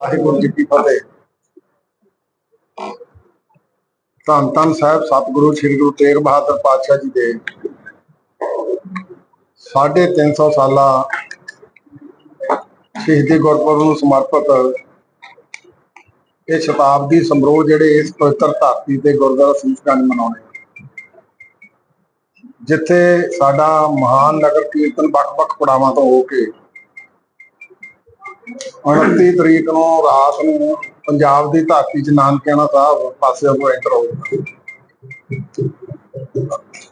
ਵਾਹਿਗੁਰੂ ਜੀ ਕੀ ਫਤਿਹ। ਧੰਨ ਧੰਨ ਸਾਹਿਬ, ਸਤਿਗੁਰੂ ਸ੍ਰੀ ਗੁਰੂ ਤੇਗ ਬਹਾਦਰ ਪਾਤਸ਼ਾਹ ਜੀ ਦੇ ਸਾਢੇ ਤਿੰਨ ਸੌ ਸਾਲਾ ਸ਼ਹੀਦੀ ਗੁਰਪੁਰਬ ਨੂੰ ਸਮਰਪਿਤ ਇਹ ਸ਼ਤਾਬਦੀ ਸਮਾਰੋਹ ਜਿਹੜੇ ਇਸ ਪਵਿੱਤਰ ਧਰਤੀ ਤੇ ਗੁਰਦੁਆਰਾ ਸੀਸਗੰਜ ਮਨਾਉਣੇ ਜਿੱਥੇ ਸਾਡਾ ਮਹਾਨ ਨਗਰ ਕੀਰਤਨ ਵੱਖ-ਵੱਖ ਪੜਾਵਾਂ ਤੋਂ ਹੋ ਕੇ 29 ਤਰੀਕ ਨੂੰ ਰਾਤ ਨੂੰ ਪੰਜਾਬ ਦੀ ਧਰਤੀ 'ਚ ਨਾਨਕਿਆਣਾ ਸਾਹਿਬ ਪਾਸੇ ਤੋਂ ਐਂਟਰ ਹੋਊਗਾ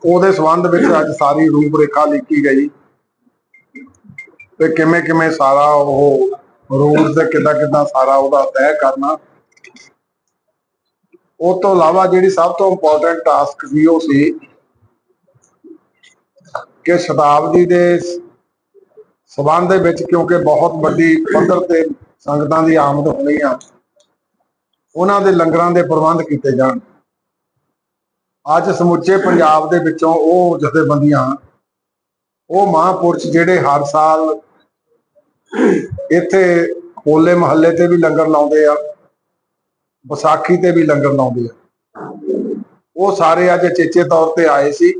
ਉਹਦੇ ਸੰਬੰਧ ਵਿੱਚ ਅੱਜ ਸਾਰੀ ਰੂਪ ਰੇਖਾ ਲਿਖੀ ਗਈ ਤੇ ਕਿਵੇਂ ਕਿਵੇਂ ਸਾਰਾ ਉਹ ਰੂਲ ਤੇ ਕਿੱਦਾਂ ਕਿੱਦਾਂ ਸਾਰਾ ਉਹਦਾ ਤੈਅ ਕਰਨਾ। ਉਹ ਤੋਂ ਇਲਾਵਾ ਜਿਹੜੀ ਸਭ ਤੋਂ ਇੰਪੋਰਟੈਂਟ ਟਾਸਕ ਸੀ ਉਹ ਸੀ ਕਿ ਸ਼ਤਾਬਦੀ ਦੇ ਸਬੰਧ ਦੇ ਵਿੱਚ ਕਿਉਂਕਿ ਬਹੁਤ ਵੱਡੀ ਪੱਧਰ ਤੇ ਸੰਗਤਾਂ ਦੀ ਆਮਦ ਹੋਣੀ ਆ, ਉਹਨਾਂ ਦੇ ਲੰਗਰਾਂ ਦੇ ਪ੍ਰਬੰਧ ਕੀਤੇ ਜਾਣ। ਅੱਜ ਸਮੁੱਚੇ ਪੰਜਾਬ ਦੇ ਵਿੱਚੋਂ ਉਹ ਜਥੇਬੰਦੀਆਂ, ਉਹ ਮਹਾਂਪੁਰਸ਼ ਜਿਹੜੇ ਹਰ ਸਾਲ ਇੱਥੇ ਹੋਲੇ ਮਹੱਲੇ ਤੇ ਵੀ ਲੰਗਰ ਲਾਉਂਦੇ ਆ, ਵਿਸਾਖੀ ਤੇ ਵੀ ਲੰਗਰ ਲਾਉਂਦੇ ਆ। ਉਹ ਸਾਰੇ ਅੱਜ ਚੇਚੇ ਤੌਰ ਤੇ ਆਏ ਸੀ।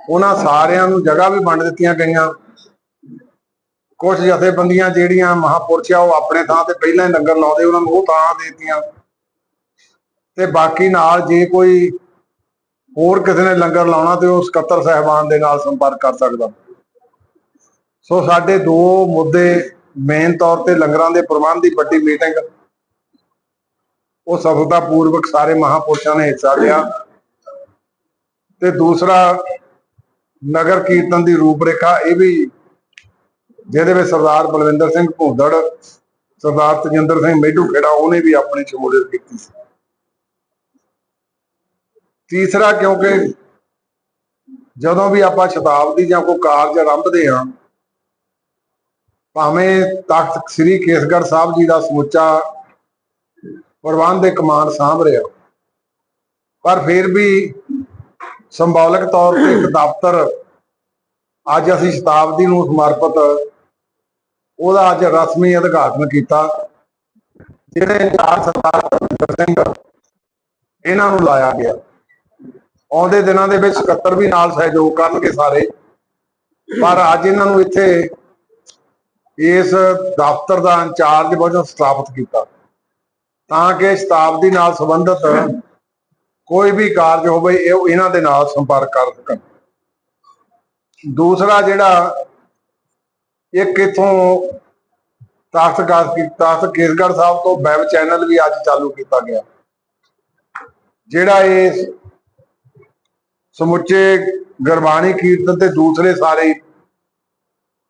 ਉਹਨਾਂ ਸਾਰਿਆਂ ਨੂੰ ਜਗ੍ਹਾ ਵੀ ਵੰਡ ਦਿੱਤੀਆਂ ਗਈਆਂ। ਕੁਝ ਜਥੇਬੰਦੀਆਂ ਜਿਹੜੀਆਂ ਮਹਾਪੁਰਸ਼ ਆ, ਉਹ ਆਪਣੇ ਥਾਂ ਤੇ ਪਹਿਲਾਂ ਹੀ ਲੰਗਰ ਲਾਉਂਦੇ, ਉਹਨਾਂ ਨੂੰ ਉਹ ਥਾਂ ਦੇ ਤੇ ਬਾਕੀ ਨਾਲ ਜੇ ਕੋਈ ਹੋਰ ਕਿਸੇ ਨੇ ਲੰਗਰ ਲਾਉਣਾ ਤੇ ਉਹ ਸਕੱਤਰ ਸਹਿਬਾਨ ਦੇ ਨਾਲ ਸੰਪਰਕ ਕਰ ਸਕਦਾ। ਸੋ ਸਾਡੇ ਦੋ ਮੁੱਦੇ ਮੇਨ ਤੌਰ ਤੇ ਲੰਗਰਾਂ ਦੇ ਪ੍ਰਬੰਧ ਦੀ ਵੱਡੀ ਮੀਟਿੰਗ ਉਹ ਸਫਲਤਾ ਪੂਰਵਕ ਸਾਰੇ ਮਹਾਪੁਰਸ਼ਾਂ ਨੇ ਹਿੱਸਾ ਲਿਆ। ਤੇ ਦੂਸਰਾ ਨਗਰ ਕੀਰਤਨ ਦੀ ਰੂਪਰੇਖਾ, ਇਹ ਵੀ ਜਿਹਦੇ ਵਿੱਚ ਸਰਦਾਰ ਬਲਵਿੰਦਰ ਸਿੰਘ ਭੂੰਦੜ, ਸਰਦਾਰ ਤਜਿੰਦਰ ਸਿੰਘ ਮੇਢੂ ਖੇੜਾ, ਉਹਨੇ ਵੀ ਆਪਣੀ ਸ਼ਮੂਲੀਅਤ ਕੀਤੀ ਸੀ। ਤੀਸਰਾ ਕਿਉਂਕਿ ਜਦੋਂ ਵੀ ਆਪਾਂ ਸ਼ਤਾਬਦੀ ਜਾਂ ਕੋਈ ਕਾਰਜ ਆਰੰਭਦੇ ਹਾਂ, ਭਾਵੇਂ ਤਖਤ ਸ੍ਰੀ ਕੇਸਗੜ੍ਹ ਸਾਹਿਬ ਜੀ ਦਾ ਸਮੁੱਚਾ ਪ੍ਰਬੰਧ ਦੇ ਕਮਾਨ ਸਾਂਭ ਰਿਹਾ, ਪਰ ਫਿਰ ਵੀ ਸਿੰਬੋਲਿਕ ਤੌਰ ਤੇ ਇੱਕ ਦਫ਼ਤਰ ਅੱਜ ਅਸੀਂ ਸ਼ਤਾਬਦੀ ਨੂੰ ਸਮਰਪਿਤ ਉਹਦਾ ਅੱਜ ਰਸਮੀ ਉਦਘਾਟਨ ਕੀਤਾ, ਜਿਹੜੇ ਚਾਰ ਸਰਦਾਰ ਬਲਵਿੰਦਰ ਸਿੰਘ ਇਹਨਾਂ ਨੂੰ ਲਾਇਆ ਗਿਆ। ਆਉਂਦੇ ਦਿਨਾਂ ਦੇ ਵਿੱਚ ਸਕੱਤਰ ਵੀ ਨਾਲ ਸਹਿਯੋਗ ਕਰਨਗੇ ਸਾਰੇ। ਪਰ ਅੱਜ ਇਹਨਾਂ ਨੂੰ ਇੱਥੇ ਇਸ ਦਫ਼ਤਰ ਦਾ ਇੰਚਾਰਜ ਵਜੋਂ ਸਥਾਪਿਤ ਕੀਤਾ। ਤਾਂ ਕਿ ਸ਼ਤਾਬਦੀ ਨਾਲ ਸੰਬੰਧਿਤ ਕੋਈ ਵੀ ਕਾਰਜ ਹੋਵੇ, ਇਹ ਇਹਨਾਂ ਦੇ ਨਾਲ ਸੰਪਰਕ ਕਰ ਸਕਣ। ਦੂਸਰਾ ਜਿਹੜਾ ਇੱਕ ਇਥੋਂ ਤਖਤ ਗਾਸ ਕੀ ਕੇਸਗੜ੍ਹ ਸਾਹਿਬ ਤੋਂ ਵੈਬ ਚੈਨਲ ਵੀ ਅੱਜ ਚਾਲੂ ਕੀਤਾ ਗਿਆ। ਜਿਹੜਾ ਇਹ ਸਮੁੱਚੇ ਗੁਰਬਾਣੀ ਕੀਰਤਨ ਤੇ ਦੂਸਰੇ ਸਾਰੇ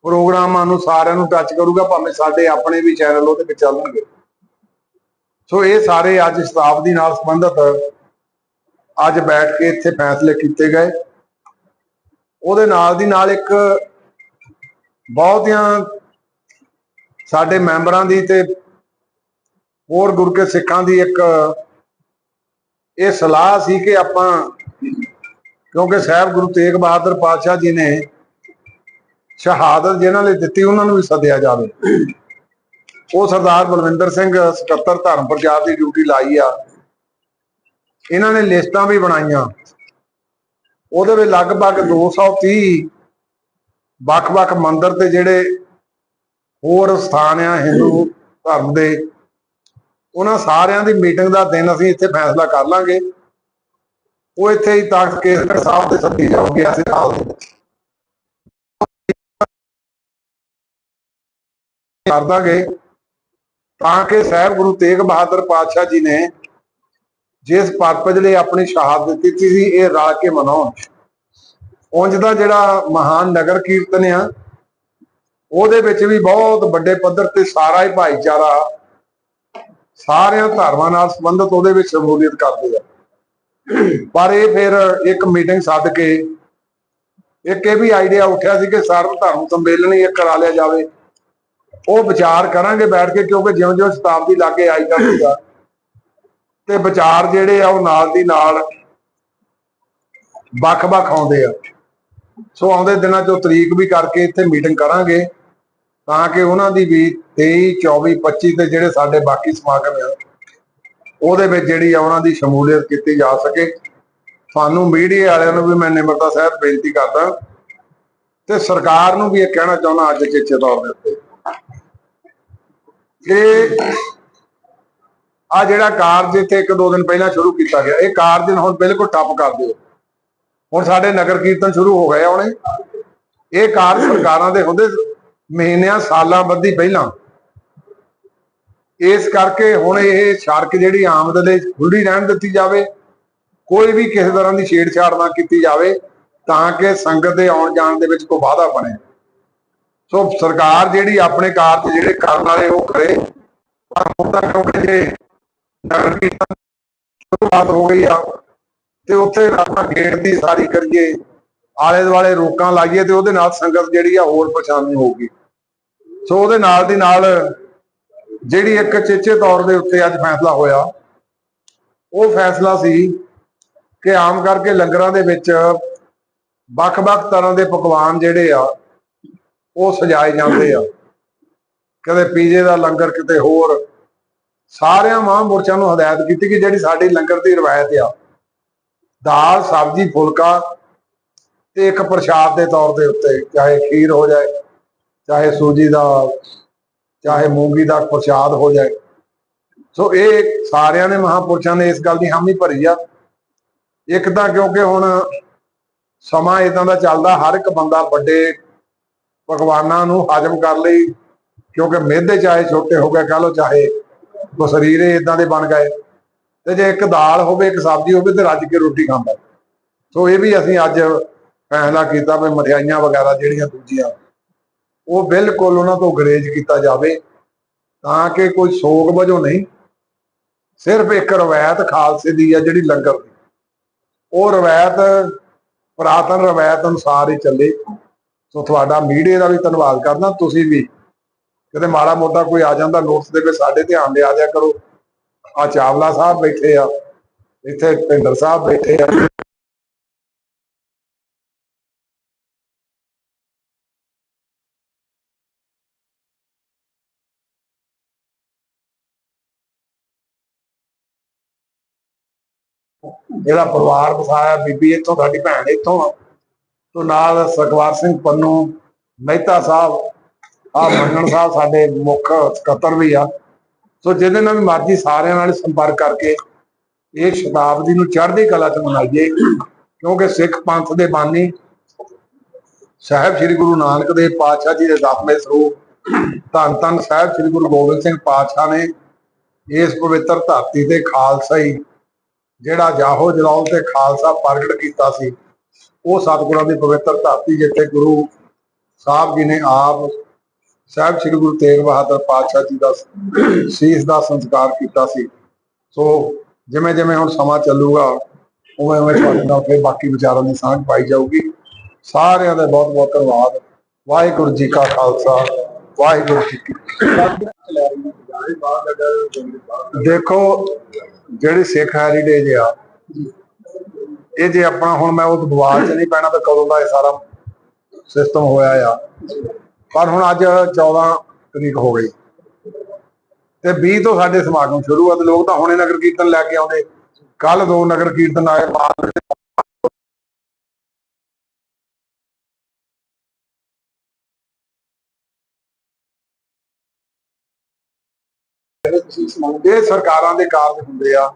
ਪ੍ਰੋਗਰਾਮਾਂ ਨੂੰ ਸਾਰਿਆਂ ਨੂੰ ਟੱਚ ਕਰੂਗਾ, ਭਾਵੇਂ ਸਾਡੇ ਆਪਣੇ ਵੀ ਚੈਨਲ ਉਹਦੇ ਵਿੱਚ ਚੱਲਣਗੇ। ਸੋ ਇਹ ਸਾਰੇ ਅੱਜ ਸ਼ਤਾਬਦੀ ਨਾਲ ਸੰਬੰਧਿਤ ਅੱਜ ਬੈਠ ਕੇ ਇੱਥੇ ਫੈਸਲੇ ਕੀਤੇ ਗਏ। ਉਹਦੇ ਨਾਲ ਦੀ ਨਾਲ ਇੱਕ ਬਹੁਤਿਆਂ ਸਾਡੇ ਮੈਂਬਰਾਂ ਦੀ ਤੇ ਹੋਰ ਗੁਰੂ ਸਿੱਖਾਂ ਦੀ ਇੱਕ ਇਹ ਸਲਾਹ ਸੀ ਕਿ ਆਪਾਂ, ਕਿਉਂਕਿ ਸਾਹਿਬ ਗੁਰੂ ਤੇਗ ਬਹਾਦਰ ਪਾਤਸ਼ਾਹ ਜੀ ਨੇ ਸ਼ਹਾਦਤ ਜਿਹਨਾਂ ਨੇ ਦਿੱਤੀ, ਉਹਨਾਂ ਨੂੰ ਵੀ ਸੱਦਿਆ ਜਾਵੇ। ਉਹ ਸਰਦਾਰ ਬਲਵਿੰਦਰ ਸਿੰਘ ਸਕੱਤਰ ਧਰਮ ਪ੍ਰਚਾਰ ਦੀ ਡਿਊਟੀ ਲਾਈ ਆ। ਇਹਨਾਂ ਨੇ ਲਿਸਟਾਂ ਵੀ ਬਣਾਈਆਂ। ਉਹਦੇ ਵਿੱਚ ਲਗਭਗ 230 ਵੱਖ-ਵੱਖ ਮੰਦਿਰ ਤੇ ਜਿਹੜੇ ਹੋਰ ਸਥਾਨ ਆ ਹਿੰਦੂ ਧਰਮ ਦੇ, ਉਹਨਾਂ ਸਾਰਿਆਂ ਦੀ ਮੀਟਿੰਗ ਦਾ ਦਿਨ ਅਸੀਂ ਇੱਥੇ ਫੈਸਲਾ ਕਰ ਲਾਂਗੇ। ਉਹ ਇੱਥੇ ਹੀ ਤਖਤ ਕੇਸਗੜ੍ਹ ਸਾਹਿਬ ਦੇ ਸੱਦੀ ਜਾਓਗੇ ਅਸੀਂ ਹਾਲ ਕਰ ਦਾਂਗੇ। ਤਾਂ ਕਿ ਸਾਹਿਬ ਗੁਰੂ ਤੇਗ ਬਹਾਦਰ ਪਾਤਸ਼ਾਹ ਜੀ ਨੇ ਜਿਸ ਪਰਪਜ ਲਈ ਆਪਣੀ ਸ਼ਹਾਦਤ ਦਿੱਤੀ ਸੀ, ਇਹ ਰਲ ਕੇ ਮਨਾਉਣ। ਉਂਝ ਦਾ ਜਿਹੜਾ ਮਹਾਨ ਨਗਰ ਕੀਰਤਨ ਆ, ਉਹਦੇ ਵਿੱਚ ਵੀ ਬਹੁਤ ਵੱਡੇ ਪੱਧਰ ਤੇ ਸਾਰਾ ਹੀ ਭਾਈਚਾਰਾ ਸਾਰਿਆਂ ਧਰਮਾਂ ਨਾਲ ਸੰਬੰਧਿਤ ਉਹਦੇ ਵਿੱਚ ਸ਼ਮੂਲੀਅਤ ਕਰਦੇ ਆ। ਪਰ ਇਹ ਫਿਰ ਇੱਕ ਮੀਟਿੰਗ ਸੱਦ ਕੇ, ਇੱਕ ਇਹ ਵੀ ਆਈਡੀਆ ਉੱਠਿਆ ਸੀ ਕਿ ਸਰਵ ਧਰਮ ਸੰਮੇਲਨ ਹੀ ਕਰਾ ਲਿਆ ਜਾਵੇ। ਉਹ ਵਿਚਾਰ ਕਰਾਂਗੇ ਬੈਠ ਕੇ, ਕਿਉਂਕਿ ਜਿਉਂ-ਜਿਉਂ ਸ਼ਤਾਬਦੀ ਲਾਗੇ ਆਈ ਜਾਊਗਾ ਤੇ ਵਿਚਾਰ ਜਿਹੜੇ ਆ ਉਹ ਨਾਲ ਦੀ ਨਾਲ ਵੱਖ-ਵੱਖ ਆਉਂਦੇ ਆ। ਸੋ ਆਉਂਦੇ ਦਿਨਾਂ ਚ ਤਰੀਕ ਵੀ ਕਰਕੇ ਇੱਥੇ ਮੀਟਿੰਗ ਕਰਾਂਗੇ ਤਾਂ ਕਿ ਉਹਨਾਂ ਦੀ ਵੀ 23 24 25 ਤੇ ਜਿਹੜੇ ਸਾਡੇ ਬਾਕੀ ਸਮਾਗਮ ਆ, ਉਹਦੇ ਵਿੱਚ ਜਿਹੜੀ ਆ ਉਹਨਾਂ ਦੀ ਸ਼ਮੂਲੀਅਤ ਕੀਤੀ ਜਾ ਸਕੇ। ਸਾਨੂੰ ਮੀਡੀਆ ਵਾਲਿਆਂ ਨੂੰ ਵੀ ਮੈਂ ਨਿਮਰਤਾ ਸਾਹਿਬ ਬੇਨਤੀ ਕਰਦਾ ਤੇ ਸਰਕਾਰ ਨੂੰ ਵੀ ਇਹ ਕਹਿਣਾ ਚਾਹੁੰਦਾ ਅੱਜ ਚੇਚੇ ਤੌਰ ਦੇ ਉੱਤੇ ਕਿ ਆ ਜਿਹੜਾ ਕਾਰਜ ਇੱਥੇ ਇੱਕ ਦੋ ਦਿਨ ਪਹਿਲਾਂ ਸ਼ੁਰੂ ਕੀਤਾ ਗਿਆ, ਇਹ ਕਾਰਜ ਹੁਣ ਬਿਲਕੁਲ ਠੱਪ ਕਰ ਦਿਓ। ਹੁਣ ਸਾਡੇ ਨਗਰ ਕੀਰਤਨ ਸ਼ੁਰੂ ਹੋ ਗਏ ਆ ਇਹ ਕਾਰਜ ਸਰਕਾਰਾਂ ਦੇ ਹੁੰਦੇ ਮਹੀਨਿਆਂ, ਸਾਲਾਂ ਬੱਧੀ ਪਹਿਲਾਂ। ਇਸ ਕਰਕੇ ਹੁਣ ਇਹ ਸੜਕ ਜਿਹੜੀ ਆਮਦ ਲਈ ਖੁੱਲੀ ਰਹਿਣ ਦਿੱਤੀ ਜਾਵੇ। ਕੋਈ ਵੀ ਕਿਸੇ ਤਰ੍ਹਾਂ ਦੀ ਛੇੜਛਾੜ ਨਾ ਕੀਤੀ ਜਾਵੇ ਤਾਂ ਕਿ ਸੰਗਤ ਦੇ ਆਉਣ ਜਾਣ ਦੇ ਵਿੱਚ ਕੋਈ ਵਾਧਾ ਬਣੇ। ਸੋ ਸਰਕਾਰ ਜਿਹੜੀ ਆਪਣੇ ਕਾਰਜ ਜਿਹੜੇ ਕਰਨ ਵਾਲੇ ਉਹ ਕਰੇ। ਪਰ ਹੁਣ ਤਾਂ ਕਿਉਂਕਿ ਜੇ ਨਗਰ ਕੀਰਤਨ ਸ਼ੁਰੂਆਤ ਹੋ ਗਈ ਆ ਤੇ ਉੱਥੇ ਆਪਾਂ ਗੇਟ ਦੀ ਸਾਰੀ ਕਰੀਏ, ਆਲੇ ਦੁਆਲੇ ਰੋਕਾਂ ਲਾਈਏ ਤੇ ਉਹਦੇ ਨਾਲ ਸੰਗਤ ਜਿਹੜੀ ਆ ਹੋਰ ਪਛਾਣੀ ਹੋਊਗੀ। ਸੋ ਉਹਦੇ ਨਾਲ ਦੀ ਨਾਲ ਜਿਹੜੀ ਇੱਕ ਚੇਚੇ ਤੌਰ ਦੇ ਉੱਤੇ ਅੱਜ ਫੈਸਲਾ ਹੋਇਆ, ਉਹ ਫੈਸਲਾ ਸੀ ਕਿ ਆਮ ਕਰਕੇ ਲੰਗਰਾਂ ਦੇ ਵਿੱਚ ਵੱਖ-ਵੱਖ ਤਰ੍ਹਾਂ ਦੇ ਪਕਵਾਨ ਜਿਹੜੇ ਆ, ਉਹ ਸਜਾਏ ਜਾਂਦੇ ਆ। ਕਦੇ ਪੀਜੇ ਦਾ ਲੰਗਰ ਕਿਤੇ ਹੋਰ, ਸਾਰਿਆਂ ਮਹਾਂਪੁਰਸ਼ਾਂ ਨੂੰ ਹਦਾਇਤ ਕੀਤੀ ਕਿ ਜਿਹੜੀ ਸਾਡੀ ਲੰਗਰ ਦੀ ਰਵਾਇਤ ਆ ਦਾਲ, ਸਬਜ਼ੀ, ਫੁਲਕਾ ਤੇ ਇੱਕ ਪ੍ਰਸ਼ਾਦ ਦੇ ਤੌਰ ਦੇ ਉੱਤੇ, ਚਾਹੇ ਖੀਰ ਹੋ ਜਾਏ, ਚਾਹੇ ਸੂਜੀ ਦਾ, ਚਾਹੇ ਮੂੰਗੀ ਦਾ ਪ੍ਰਸ਼ਾਦ ਹੋ ਜਾਏ। ਸੋ ਇਹ ਸਾਰਿਆਂ ਨੇ ਮਹਾਂਪੁਰਸ਼ਾਂ ਨੇ ਇਸ ਗੱਲ ਦੀ ਹਾਮੀ ਭਰੀ ਆ। ਇੱਕ ਤਾਂ ਕਿਉਂਕਿ ਹੁਣ ਸਮਾਂ ਇਦਾਂ ਦਾ ਚੱਲਦਾ, ਹਰ ਇੱਕ ਬੰਦਾ ਵੱਡੇ ਪਕਵਾਨਾਂ ਨੂੰ ਹਜਮ ਕਰ ਲਈ, ਕਿਉਂਕਿ ਮਿਹਦੇ ਚਾਹੇ ਛੋਟੇ ਹੋ ਗਏ, ਕਹ ਲੋ ਚਾਹੇ ਉਹ ਸਰੀਰੇ ਇਦਾਂ ਦੇ ਬਣ ਗਏ। ਤੇ ਜੇ ਇੱਕ ਦਾਲ ਹੋਵੇ, ਇੱਕ ਸਬਜ਼ੀ ਹੋਵੇ ਤੇ ਰੱਜ ਕੇ ਰੋਟੀ ਖਾਂਦਾ। ਸੋ ਇਹ ਵੀ ਅਸੀਂ ਅੱਜ ਫੈਸਲਾ ਕੀਤਾ ਵੀ ਮਠਿਆਈਆਂ ਵਗੈਰਾ ਜਿਹੜੀਆਂ ਦੂਜੀਆਂ, ਉਹ ਬਿਲਕੁਲ ਉਹਨਾਂ ਤੋਂ ਗਰੇਜ ਕੀਤਾ ਜਾਵੇ ਤਾਂ ਕਿ ਕੋਈ ਸੋਗ ਵਜੋਂ ਨਹੀਂ। ਸਿਰਫ ਇੱਕ ਰਵਾਇਤ ਖਾਲਸੇ ਦੀ ਹੈ ਜਿਹੜੀ ਲੰਗਰ ਦੀ। ਉਹ ਰਵਾਇਤ, ਪੁਰਾਤਨ ਰਵਾਇਤ ਅਨੁਸਾਰ ਹੀ ਚੱਲੇ। ਸੋ ਤੁਹਾਡਾ ਮੀਡੀਆ ਦਾ ਵੀ ਧੰਨਵਾਦ ਕਰਦਾ। ਤੁਸੀਂ ਵੀ ਕਿਤੇ ਮਾੜਾ ਮੋਟਾ ਕੋਈ ਆ ਜਾਂਦਾ ਨੋਟਸ ਦੇ ਵਿੱਚ ਸਾਡੇ ਧਿਆਨ ਦੇ ਆ ਜਾਇਆ ਕਰੋ। ਆ ਚਾਵਲਾ ਸਾਹਿਬ ਬੈਠੇ ਆ, ਇੱਥੇ ਭਿੰਦਰ ਸਾਹਿਬ ਬੈਠੇ ਆ। ਜਿਹੜਾ ਪਰਿਵਾਰ ਵਸਾਇਆ, ਬੀਬੀ ਇੱਥੋਂ, ਸਾਡੀ ਭੈਣ ਇੱਥੋਂ ਆ। ਤੋਂ ਨਾਲ ਸੁਖਵਾਰ ਸਿੰਘ ਪੰਨੂ, ਮਹਿਤਾ ਸਾਹਿਬ ਆ ਮੰਨਣ ਸਾਹਿਬ ਸਾਡੇ ਮੁੱਖ ਸਕੱਤਰ ਵੀ ਆ। ਸੋ ਜਿਹਦੇ ਨਾਲ ਵੀ ਮਰਜ਼ੀ ਸਾਰਿਆਂ ਨਾਲ ਸੰਪਰਕ ਕਰਕੇ ਇਹ ਸ਼ਤਾਬਦੀ ਨੂੰ ਚੜ੍ਹਦੀ ਕਲਾ ਚ ਮਨਾਈਏ, ਕਿਉਂਕਿ ਸਿੱਖ ਪੰਥ ਦੇ ਬਾਨੀ ਸਾਹਿਬ ਸ੍ਰੀ ਗੁਰੂ ਨਾਨਕ ਦੇਵ ਪਾਤਸ਼ਾਹ ਜੀ ਦੇ ਦਸਵੇਂ ਸਰੂਪ ਧੰਨ ਧੰਨ ਸਾਹਿਬ ਸ੍ਰੀ ਗੁਰੂ ਗੋਬਿੰਦ ਸਿੰਘ ਪਾਤਸ਼ਾਹ ਨੇ ਇਸ ਪਵਿੱਤਰ ਧਰਤੀ ਤੇ ਖਾਲਸਾ ਹੀ ਜਿਹੜਾ ਜਾਹੋ ਜਲਾਲ ਤੇ ਖਾਲਸਾ ਪ੍ਰਗਟ ਕੀਤਾ ਸੀ, ਉਹ ਸਤਿਗੁਰਾਂ ਦੀ ਪਵਿੱਤਰ ਧਰਤੀ ਜਿੱਥੇ ਗੁਰੂ ਸਾਹਿਬ ਜੀ ਨੇ ਆਪ ਸਾਹਿਬ ਸ੍ਰੀ ਗੁਰੂ ਤੇਗ ਬਹਾਦਰ ਪਾਤਸ਼ਾਹ ਜੀ ਦਾ ਸੀਸ ਦਾ ਸੰਸਕਾਰ ਕੀਤਾ ਸੀ। ਸੋ ਜਿਵੇਂ ਜਿਵੇਂ ਹੁਣ ਸਮਾਂ ਚੱਲੂਗਾ, ਉਵੇਂ ਉਵੇਂ ਤੁਹਾਡੇ ਨਾਲ ਫਿਰ ਬਾਕੀ ਵਿਚਾਰਾਂ ਦੀ ਸਾਂਝ ਪਾਈ ਜਾਊਗੀ। ਸਾਰਿਆਂ ਦਾ ਬਹੁਤ ਬਹੁਤ ਧੰਨਵਾਦ। ਵਾਹਿਗੁਰੂ ਜੀ ਕਾ ਖਾਲਸਾ, ਵਾਹਿਗੁਰੂ ਜੀ ਕੀ ਦੇਖੋ, ਜਿਹੜੇ ਸਿੱਖ ਹੈਰੀਟੇਜ ਆ, ਇਹ ਜੇ ਆਪਣਾ ਹੁਣ ਮੈਂ ਉਹ ਦਬਾਅ ਚ ਨਹੀਂ ਪੈਣਾ ਤਾਂ ਕਦੋਂ ਦਾ ਇਹ ਸਾਰਾ ਸਿਸਟਮ ਹੋਇਆ ਆ। ਪਰ ਹੁਣ ਅੱਜ 14 ਤਰੀਕ ਹੋ ਗਈ। ਤੇ 20 ਤੋਂ ਸਾਡੇ ਸਮਾਗਮ ਸ਼ੁਰੂ ਆ ਤੇ ਲੋਕ ਤਾਂ ਹੁਣੇ ਨਗਰ ਕੀਰਤਨ ਲੈ ਕੇ ਆਉਂਦੇ। ਕੱਲ ਦੋ ਨਗਰ ਕੀਰਤਨ ਆਏ ਬਾਅਦ ਇਹ ਸਰਕਾਰਾਂ ਦੇ ਕਾਰਜ ਹੁੰਦੇ ਆ।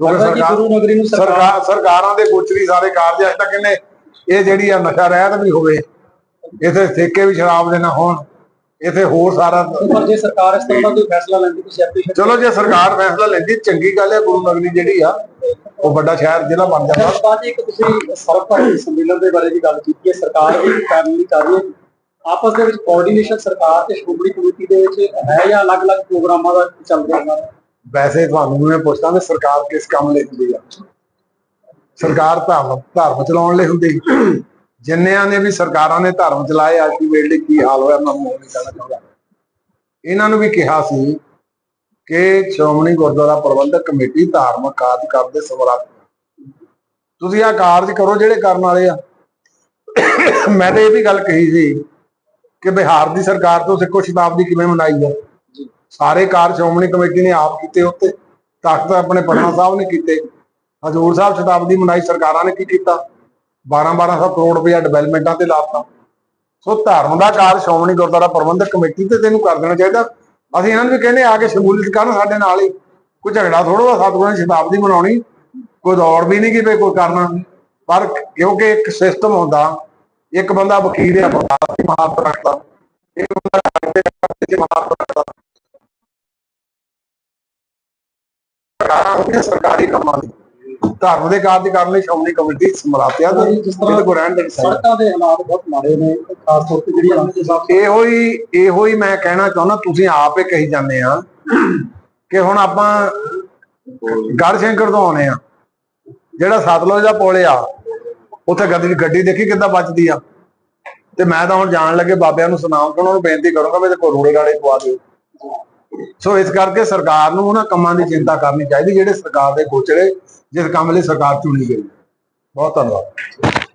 ਸਰਕਾਰ ਸਰਕਾਰ ਸਰਕਾਰ ਸਰਕਾਰਾਂ ਦੇ ਗੁੱਚਰੀ ਸਾਰੇ ਕਾਰਜ ਅੱਜ ਤੱਕ ਇਹਨੇ ਇਹ ਜਿਹੜੀ ਆ ਨਸ਼ਾ ਰਹਿਤ ਵੀ ਹੋਵੇ ਇਥੇ ਠੇਕੇ ਵੀ ਸ਼ਰਾਬ ਦੇ ਨਾ ਹੋਣ ਇਥੇ ਹੋਰ ਸਾਰਾ ਪਰ ਜੇ ਸਰਕਾਰ ਇਸ ਤਰ੍ਹਾਂ ਦਾ ਕੋਈ ਫੈਸਲਾ ਲੈਂਦੀ ਤੁਸੀਂ ਐਪਰੀਸ਼ੀਏਟ ਚਲੋ ਜੇ ਸਰਕਾਰ ਫੈਸਲਾ ਲੈਂਦੀ ਚੰਗੀ ਗੱਲ ਹੈ ਗੁਰੂ ਨਗਰੀ ਜਿਹੜੀ ਆ ਉਹ ਵੱਡਾ ਸ਼ਹਿਰ ਜ਼ਿਲ੍ਹਾ ਬਣ ਜਾਂਦਾ। ਬਾਅਦ ਇੱਕ ਤੁਸੀਂ ਸਰਵ ਭਾਰਤੀ ਸੰਮੇਲਨ ਦੇ ਬਾਰੇ ਵੀ ਗੱਲ ਕੀਤੀ ਹੈ ਸਰਕਾਰ ਵੀ ਕਰਨ ਲਈ ਕਰ ਰਹੀ ਹੈ। ਆਪਸ ਦੇ ਵਿੱਚ ਕੋਆਰਡੀਨੇਸ਼ਨ ਸਰਕਾਰ ਤੇ ਸ਼੍ਰੋਮਣੀ ਕਮੇਟੀ ਦੇ ਵਿੱਚ ਹੈ ਜਾਂ ਅਲੱਗ-ਅਲੱਗ ਪ੍ਰੋਗਰਾਮਾਂ ਦਾ ਚੱਲ ਰਿਹਾ ਹੈ? ਵੈਸੇ ਤੁਹਾਨੂੰ ਮੈਂ ਪੁੱਛਦਾ ਵੀ ਸਰਕਾਰ ਕਿਸ ਕੰਮ ਲਈ ਹੁੰਦੀ ਆ? ਸਰਕਾਰ ਧਰਮ ਧਰਮ ਚਲਾਉਣ ਲਈ ਹੁੰਦੀ। ਜਿੰਨਿਆਂ ਨੇ ਵੀ ਸਰਕਾਰਾਂ ਨੇ ਧਰਮ ਚਲਾਏ ਅੱਜ ਕੀ ਹਾਲ ਹੋਇਆ, ਮੈਂ ਮੂੰਹ ਨਹੀਂ ਕਹਿਣਾ ਚਾਹੁੰਦਾ। ਇਹਨਾਂ ਨੂੰ ਵੀ ਕਿਹਾ ਸੀ ਕਿ ਸ਼੍ਰੋਮਣੀ ਗੁਰਦੁਆਰਾ ਪ੍ਰਬੰਧਕ ਕਮੇਟੀ ਧਾਰਮਿਕ ਕਾਰਜ ਕਰਦੇ ਸਮਰੱਥ ਤੁਸੀਂ ਆ ਕਾਰਜ ਕਰੋ ਜਿਹੜੇ ਕਰਨ ਵਾਲੇ ਆ। ਮੈਂ ਤਾਂ ਇਹ ਵੀ ਗੱਲ ਕਹੀ ਸੀ ਕਿ ਬਿਹਾਰ ਦੀ ਸਰਕਾਰ ਤੋਂ ਸਿੱਖੋ ਸ਼ਤਾਬਦੀ ਕਿਵੇਂ ਮਨਾਈ ਹੈ ਸਾਰੇ ਕਾਰਜ ਸ਼੍ਰੋਮਣੀ ਕਮੇਟੀ ਨੇ ਆਪ ਕੀਤੇ ਉੱਤੇ, ਤਖਤ ਆਪਣੇ ਪਟਨਾ ਸਾਹਿਬ ਨੇ ਕੀਤੇ। ਹਜੂਰ ਸਾਹਿਬ ਸ਼ਤਾਬਦੀ ਮਨਾਈ ਸਰਕਾਰਾਂ ਨੇ ਕੀ ਕੀਤਾ? 12 1200 ਕਰੋੜ ਰੁਪਇਆ ਡਿਵੈਲਪਮੈਂਟਾਂ ਤੇ ਲਾਤਾ। ਸੋ ਧਰਮ ਦਾ ਕਾਰਜ ਸ਼੍ਰੋਮਣੀ ਗੁਰਦੁਆਰਾ ਪ੍ਰਬੰਧਕ ਕਮੇਟੀ ਤੇ ਤੈਨੂੰ ਕਰ ਦੇਣਾ ਚਾਹੀਦਾ। ਅਸੀਂ ਇਹਨਾਂ ਨੂੰ ਵੀ ਕਹਿੰਦੇ ਆ ਕੇ ਸ਼ਮੂਲੀਅਤ ਕਰਨ ਸਾਡੇ ਨਾਲ ਹੀ। ਕੋਈ ਝਗੜਾ ਥੋੜਾ ਵਾ ਸਤਿਗੁਰਾਂ ਦੀ ਸ਼ਤਾਬਦੀ ਮਨਾਉਣੀ। ਕੋਈ ਦੌੜ ਵੀ ਨਹੀਂ ਕਿ ਵੀ ਕੋਈ ਕਰਨਾ। ਪਰ ਕਿਉਂਕਿ ਇੱਕ ਸਿਸਟਮ ਹੁੰਦਾ, ਇੱਕ ਬੰਦਾ ਵਕੀਲ ਹੈ ਬੰਦਾ ਮਾਰ ਰੱਖਦਾ। ਇੱਕ ਬੰਦਾ ਡਾਕਟਰ ਹੈ ਰੱਖਦਾ। ਸਰਕਾਰੀ ਕੰਮਾਂ ਦੀ। ਧਰਮ ਦੇ ਕਾਰਜ ਕਰਨ ਲਈ ਸ਼੍ਰੋਮਣੀ ਕਮੇਟੀ ਸਮਰਾਤਿਆ ਤੇ ਤਰ੍ਹਾਂ ਇਹਦੇ ਕੋਲ ਰਹਿਣ ਚਾਹੀਦੀ ਸੜਕਾਂ ਦੇ ਹਾਲਾਤ ਬਹੁਤ ਮਾੜੇ ਨੇ ਖਾਸ ਤੌਰ ਤੇ ਜਿਹੜੀ ਅੰਮ੍ਰਿਤਸਰ ਸਾਹਿਬ ਇਹੋ ਹੀ ਇਹੋ ਹੀ ਮੈਂ ਕਹਿਣਾ ਚਾਹੁੰਦਾ ਤੁਸੀਂ ਆਪ ਹੀ ਕਹੀ ਜਾਂਦੇ ਆ ਕਿ ਹੁਣ ਆਪਾਂ ਗੜਸ਼ੰਕਰ ਤੋਂ ਆਉਨੇ ਆ। ਜਿਹੜਾ ਸਤਲੁਜ ਦਾ ਪੁਲ ਆ ਉੱਥੇ ਗੱਡੀ ਗੱਡੀ ਦੇਖੀ ਕਿੱਦਾਂ ਵੱਜਦੀ ਆ? ਤੇ ਮੈਂ ਤਾਂ ਹੁਣ ਜਾਣ ਲੱਗੇ ਬਾਬਿਆਂ ਨੂੰ ਸੁਣਾਉਂ ਕਿ ਉਹਨਾਂ ਨੂੰ ਬੇਨਤੀ ਕਰੂੰਗਾ ਵੀ ਇਹਦੇ ਕੋਲ ਰੂੜੇ ਗਾੜੇ ਪਵਾ ਦਿਓ। ਸੋ ਇਸ ਕਰਕੇ ਸਰਕਾਰ ਨੂੰ ਉਹਨਾਂ ਕੰਮਾਂ ਦੀ ਚਿੰਤਾ ਕਰਨੀ ਚਾਹੀਦੀ ਜਿਹੜੇ ਸਰਕਾਰ ਦੇ ਗੋਚਰੇ ਜਿਸ ਕੰਮ ਲਈ ਸਰਕਾਰ ਚੁਣੀ ਗਈ। ਬਹੁਤ ਧੰਨਵਾਦ।